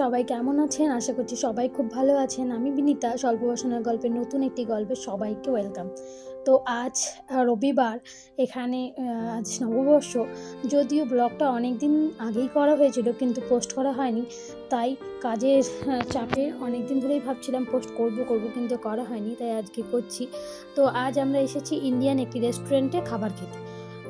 সবাই কেমন আছেন? আশা করছি সবাই খুব ভালো আছেন। আমি বিনীতা, স্বল্প বাসনের গল্পের নতুন একটি গল্পে সবাইকে ওয়েলকাম তো আজ রবিবার, এখানে আজ নববর্ষ। যদিও ব্লগটা অনেক দিন আগেই করা হয়েছিল, কিন্তু পোস্ট করা হয়নি। তাই কাজের চাপে অনেক দিন ধরেই ভাবছিলাম পোস্ট করব করব, কিন্তু করা হয়নি, তাই আজকে করছি। তো আজ আমরা এসেছি ইন্ডিয়ান একটি রেস্টুরেন্টে খাবার খেতে।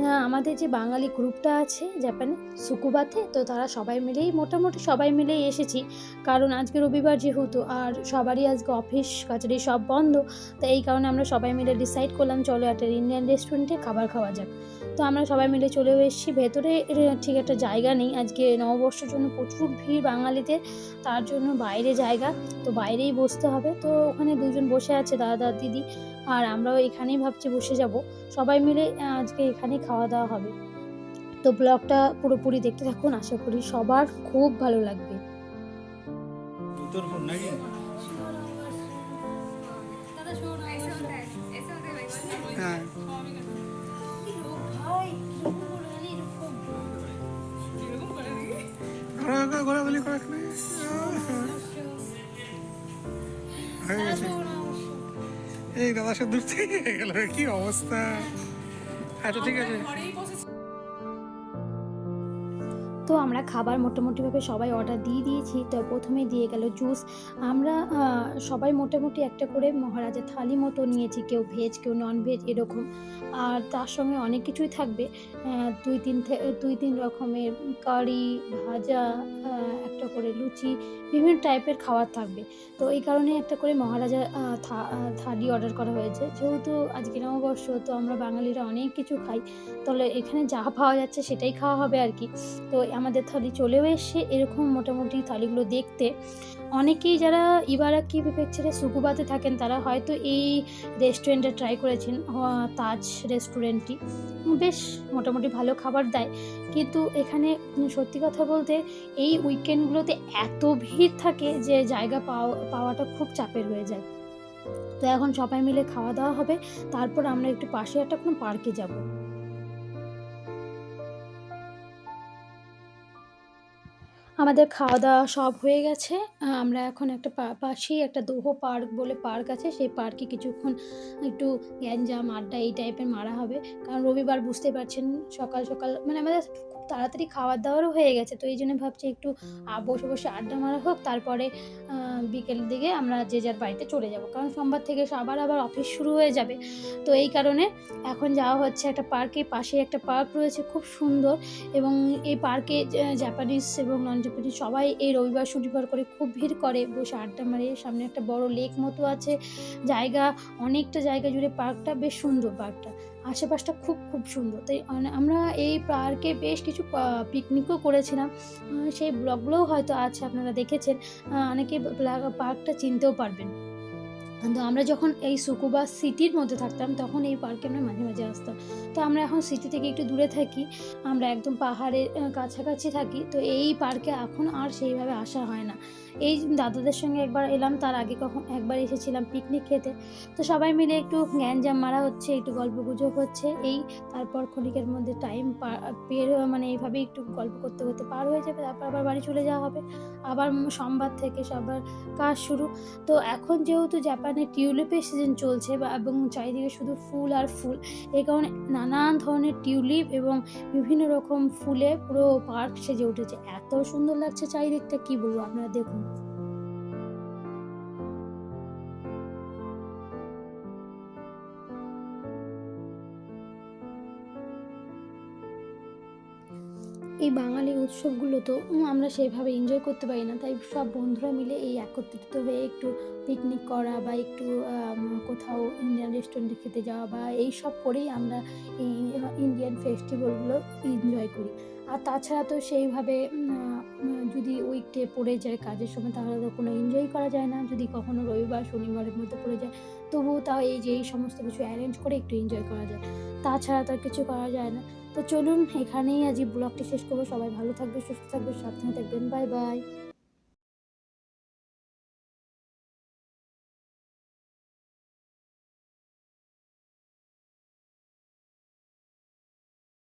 আমাদের যে বাঙালি গ্রুপটা আছে জাপানে, সুকুবাতে, তো তারা সবাই মিলেই, মোটামুটি সবাই মিলেই এসেছি। কারণ আজকে রবিবার যেহেতু, আর সবারই আজকে অফিস কাছারি সব বন্ধ, তো এই কারণে আমরা সবাই মিলে ডিসাইড করলাম, চলো একটা ইন্ডিয়ান রেস্টুরেন্টে খাবার খাওয়া যাক। তো আমরা সবাই মিলে চলেও এসেছি। ভেতরে ঠিক একটা জায়গা নেই। আজকে নববর্ষের জন্য প্রচুর ভিড় বাঙালিদের, তার জন্য বাইরে জায়গা, তো বাইরেই বসতে হবে। তো ওখানে দুজন বসে আছে, দাদা, দিদি। আর আমরাও এখানেই ভাবছি বসে যাব। সবাই মিলে আজকে এখানেই খাওয়া দাওয়া হবে। তো ব্লগটা পুরোপুরি দেখতে থাকুন আশা করি সবার খুব ভালো লাগবে। হ্যাঁ। ঘোরা ঘোরাঘুরি করে এই দাদা সব দূর থেকে গেল কি অবস্থা? আচ্ছা ঠিক আছে। তো আমরা খাবার মোটামুটিভাবে সবাই অর্ডার দিয়ে দিয়েছি। তো প্রথমে দিয়ে গেল জুস আমরা সবাই মোটামুটি একটা করে মহারাজা থালি মতো নিয়েছি, কেউ ভেজ কেউ নন ভেজ এরকম। আর তার সঙ্গে অনেক কিছুই থাকবে। দুই তিন দুই তিন রকমের কারি, ভাজা একটা করে লুচি, বিভিন্ন টাইপের খাবার থাকবে। তো এই কারণে একটা করে মহারাজা থালি অর্ডার করা হয়েছে। যেহেতু আজকে নববর্ষ, তো আমরা বাঙালিরা অনেক কিছু খাই। তাহলে এখানে যা পাওয়া যাচ্ছে সেটাই খাওয়া হবে আর কি। তো আমাদের থালি চলেও এসে এরকম মোটামুটি থালিগুলো দেখতে। অনেকেই যারা ইবারাকি প্রিফেকচারে সুকুবাতে থাকেন, তারা হয়তো এই রেস্টুরেন্টে ট্রাই করেছেন তাজ রেস্টুরেন্টটি বেশ মোটামুটি ভালো খাবার দেয়। কিন্তু এখানে সত্যি কথা বলতে এই উইকেন্ডগুলোতে এত ভিড় থাকে যে জায়গা পাওয়া, পাওয়াটা খুব চাপের হয়ে যায়। তো এখন সবাই মিলে খাওয়া দাওয়া হবে। তারপর আমরা একটু পাশে একটা কোনো পার্কে যাব। আমাদের খাওয়া দাওয়া সব হয়ে গেছে। আমরা এখন একটা পাশেই একটা দোহ পার্ক বলে পার্ক আছে। সেই পার্কে কিছুক্ষণ একটু গ্যাঞ্জাম, আড্ডা এই টাইপের মারা হবে। কারণ রবিবার বুঝতে পারছেন, সকাল সকাল মানে আমাদের খুব তাড়াতাড়ি খাবার দাওয়ারও হয়ে গেছে। তো এই জন্য ভাবছি একটু বসে বসে আড্ডা মারা হোক, তারপরে আহ, বিকেলের দিকে আমরা যে যার বাড়িতে চলে যাব। কারণ সোমবার থেকে সবার আবার অফিস শুরু হয়ে যাবে। তো এই কারণে এখন যাওয়া হচ্ছে একটা পার্কে পাশে একটা পার্ক রয়েছে খুব সুন্দর এবং এই পার্কে জাপানিজ এবং নন জাপানিজ সবাই এই রবিবার শনিবার করে খুব ভিড় করে। বসে আড্ডা মারে সামনে একটা বড় লেক মতো আছে। জায়গা অনেকটা জায়গা জুড়ে পার্কটা বেশ সুন্দর পার্কটা আশেপাশটা খুব খুব সুন্দর। তাই আমরা এই পার্কে বেশ কিছু পিকনিকও করেছিলাম। সেই ব্লগগুলোও হয়তো আছে আপনারা দেখেছেন। অনেকে প্লা- পার্কটা চিনতেও পারবেন। কিন্তু আমরা যখন এই সুকুবা সিটির মধ্যে থাকতাম, তখন এই পার্কে আমরা মাঝে মাঝে আসতাম। তো আমরা এখন সিটি থেকে একটু দূরে থাকি, আমরা একদম পাহাড়ের কাছাকাছি থাকি, তো এই পার্কে এখন আর সেইভাবে আসা হয় না। এই দাদাদের সঙ্গে একবার এলাম, তার আগে কখন, একবার এসেছিলাম পিকনিক খেতে। তো সবাই মিলে একটু গ্যাঞ্জাম মারা হচ্ছে, একটু গল্প গুজব হচ্ছে, এই তারপর ক্ষণিকের মধ্যে টাইম পের মানে এইভাবে একটু গল্প করতে করতে পার হয়ে যাবে, তারপর আবার বাড়ি চলে যাওয়া হবে। আবার সোমবার থেকে সবার কাজ শুরু। তো এখন যেহেতু জাপানে টিউলিপের সিজন চলছে বা, এবং চারিদিকে শুধু ফুল আর ফুল। এই কারণে নানান ধরনের টিউলিপ এবং বিভিন্ন রকম ফুলে পুরো পার্ক সেজে উঠেছে। এত সুন্দর লাগছে চারিদিকটা, কি বলব আপনারা? দেখুন। এই বাঙালি উৎসবগুলো তো আমরা সেইভাবে এনজয় করতে পারি না। তাই সব বন্ধুরা মিলে এই একত্রিত হয়ে একটু পিকনিক করা বা একটু কোথাও ইন্ডিয়ান রেস্টুরেন্টে খেতে যাওয়া বা এই সব করেই আমরা এই ইন্ডিয়ান ফেস্টিভ্যালগুলো এনজয় করি। আর তাছাড়া তো সেইভাবে যদি উইকডে পড়ে যায় কাজের সময়, তাহলে তো কোনো এনজয় করা যায় না। যদি কখনো রবিবার, শনিবারের মধ্যে পড়ে যায়, তবুও তাও এই যে এই সমস্ত কিছু অ্যারেঞ্জ করে একটু এনজয় করা যায়। তাছাড়া তো আর কিছু করা যায় না। তো চলুন, এখানেই আজ ব্লগটি শেষ করব। সবাই ভালো থাকবে, সুস্থ থাকবে, সাবধানে থাকবেন। Bye bye